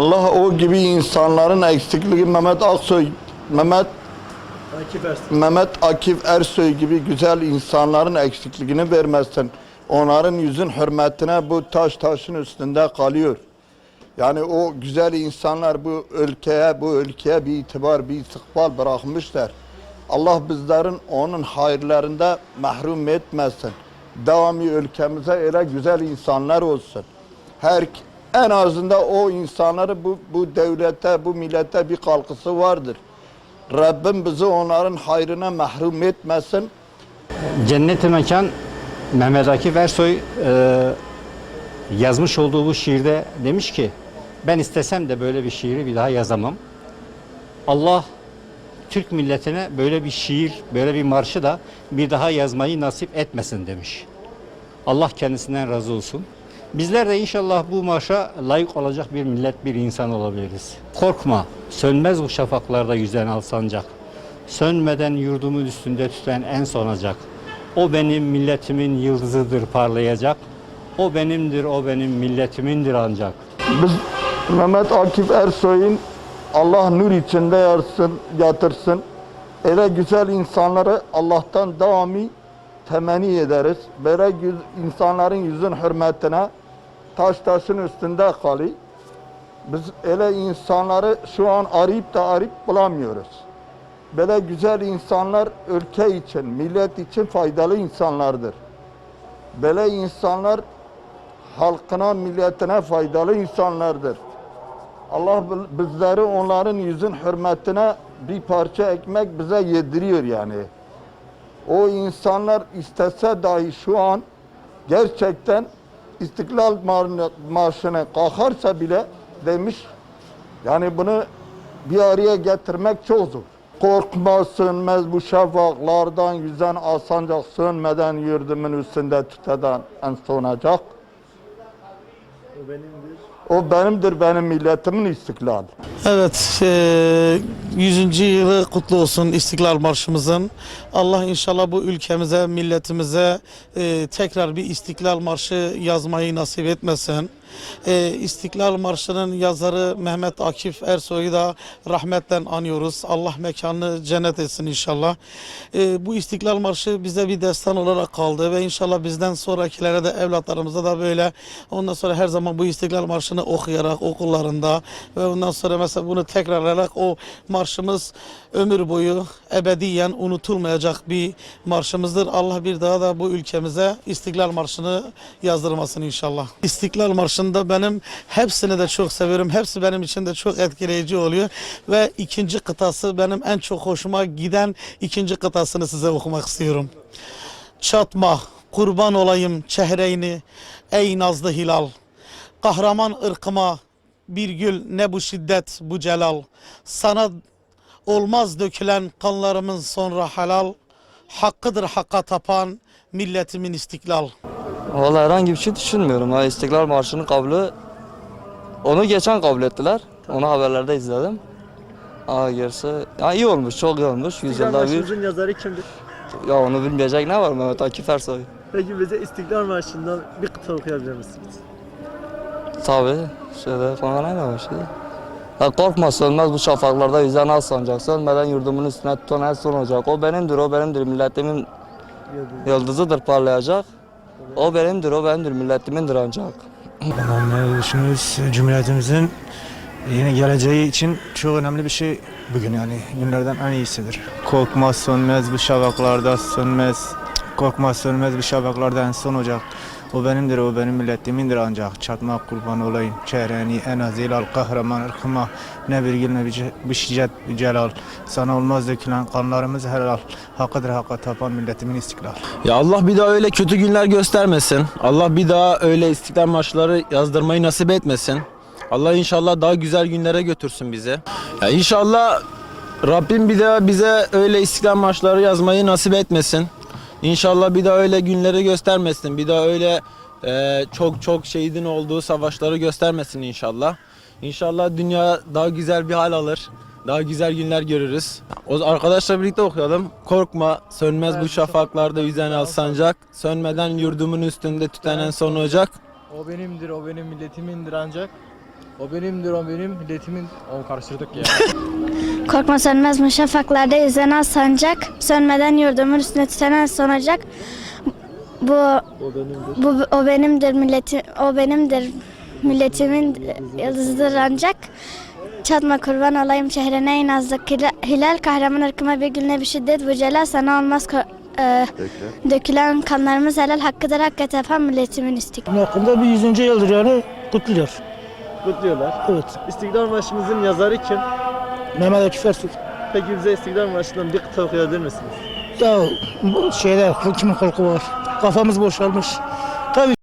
Allah o gibi insanların eksikliği Mehmet Aksoy, Mehmet Akif Ersoy. Mehmet Akif Ersoy gibi güzel insanların eksikliğini vermesin. Onların yüzün hürmetine bu taş taşın üstünde kalıyor. Yani o güzel insanlar bu ülkeye, bu ülkeye bir itibar, bir istikbal bırakmışlar. Allah bizlerin onun hayırlarında mahrum etmesin. Devamlı ülkemize öyle güzel insanlar olsun. Her en azından o insanları bu, bu devlete, bu millete bir kalkısı vardır. Rabbim bizi onların hayrına mahrum etmesin. Cennet-i Mekan Mehmet Akif Ersoy e, yazmış olduğu bu şiirde demiş ki ben istesem de böyle bir şiiri bir daha yazamam. Allah Türk milletine böyle bir şiir, böyle bir marşı da bir daha yazmayı nasip etmesin demiş. Allah kendisinden razı olsun. Bizler de inşallah bu marşa layık olacak bir millet, bir insan olabiliriz. Korkma, sönmez bu şafaklarda yüzen al sancak. Sönmeden yurdumun üstünde tüten en sonacak. O benim milletimin yıldızıdır parlayacak. O benimdir, o benim milletimindir ancak. Biz Mehmet Akif Ersoy'un Allah nur içinde yarsın, yatırsın. Öyle güzel insanları Allah'tan devamı temenni ederiz. Böyle insanların yüzün hürmetine taş taşın üstünde kalıyor. Biz öyle insanları şu an arayıp da arayıp bulamıyoruz. Böyle güzel insanlar ülke için, millet için faydalı insanlardır. Böyle insanlar halkına, milletine faydalı insanlardır. Allah bizleri onların yüzün hürmetine bir parça ekmek bize yediriyor yani. O insanlar istese dahi şu an gerçekten İstiklal Mar- Marşı'nı kalkarsa bile demiş yani bunu bir araya getirmek çok zor. Korkma sönmez bu şafaklardan yüzen asancak sönmeden yurdumun üstünde tüteden en sonacak. O benimdir. O benimdir benim milletimin istiklal. Evet, eee 100. yılı kutlu olsun İstiklal Marşımızın. Allah inşallah bu ülkemize, milletimize eee, tekrar bir İstiklal Marşı yazmayı nasip etmesin. Eee, İstiklal Marşı'nın yazarı Mehmet Akif Ersoy'u da rahmetle anıyoruz. Allah mekanını cennet etsin inşallah. Eee, bu İstiklal Marşı bize bir destan olarak kaldı ve inşallah bizden sonrakilere de evlatlarımıza da böyle ondan sonra her zaman bu İstiklal Marşı'nı okuyarak okullarında ve ondan sonra mesela bunu tekrarlayarak o marşımız ömür boyu ebediyen unutulmayacak bir marşımızdır. Allah bir daha da bu ülkemize İstiklal Marşı'nı yazdırmasın inşallah. İstiklal Marşı'nda benim hepsini de çok seviyorum. Hepsi benim için de çok etkileyici oluyor ve ikinci kıtası benim en çok hoşuma giden ikinci kıtasını size okumak istiyorum. Çatma, kurban olayım çehreyni, ey nazlı hilal. Kahraman ırkıma bir gül ne bu şiddet bu celal. Sana olmaz dökülen kanlarımın sonra halal. Hakkıdır hakka tapan milletimin istiklal. Vallahi herhangi bir şey düşünmüyorum. Ha, İstiklal Marşı'nın kabulü onu geçen kabul ettiler. Onu haberlerde izledim. Aa gerisi ya iyi olmuş, çok iyi olmuş. İstiklal Yüzyılda bir. Marşımızın yazarı kimdir? Ya onu bilmeyecek ne var Mehmet Akif Ersoy? Peki bize İstiklal Marşı'ndan bir kıta okuyabilir misiniz? Tabi. Şöyle bana ne var şimdi? Ya korkma sönmez bu şafaklarda yüzen al sancak. Sönmeden yurdumun üstüne tutan en son olacak. O benimdir, o benimdir. Milletimin Yazın. yıldızıdır parlayacak. O benimdir, o benimdir. Milletimindir ancak. Önemli düşünürüz Cumhuriyetimizin yeni geleceği için çok önemli bir şey bugün yani günlerden en iyisidir. Korkma sönmez bu şafaklarda sönmez. Korkma sönmez bu şafaklarda en son ocak. O benimdir, o benim milletimindir ancak. Çatma kurban olayım. Çehreni en azil al kahraman ırkıma. Ne bir gül ne bir bir şiddet bir celal. Sana olmaz dökülen kanlarımız helal. Hakkıdır hakka tapan milletimin istiklal. Ya Allah bir daha öyle kötü günler göstermesin. Allah bir daha öyle istiklal marşları yazdırmayı nasip etmesin. Allah inşallah daha güzel günlere götürsün bizi. Ya inşallah Rabbim bir daha bize öyle istiklal marşları yazmayı nasip etmesin. İnşallah bir daha öyle günleri göstermesin. Bir daha öyle e, çok çok şehidin olduğu savaşları göstermesin inşallah. İnşallah dünya daha güzel bir hal alır. Daha güzel günler görürüz. O arkadaşla birlikte okuyalım. Korkma, sönmez bu şafaklarda yüzen al sancak. Sönmeden yurdumun üstünde tüten en son ocak. O benimdir, o benim milletimindir ancak. O benimdir o benim milletimin. O karıştırdık ya. Korkma sönmez mi şafaklarda yüzenen sancak, sönmeden yurdumun üstüne titreyen sonacak. Bu, O benimdir. bu o benimdir milleti, o benimdir milletimin yıldızıdır ancak. Çatma kurban olayım şehrine inazlık hilal, hilal kahraman ırkıma bir günle bir şiddet bu celal sana olmaz e, dökülen kanlarımız helal hakkıdır hak yapan milletimin istiklal. Hakkında bir 100. yıldır yani kutluyor. Kutluyorlar. Evet. İstiklal Marşımızın yazarı kim? Mehmet Akif Ersoy. Peki bize İstiklal Marşı'ndan bir kıta okuyabilir misiniz? Ya bu şeyde kimin korku var? Kafamız boşalmış. Tabii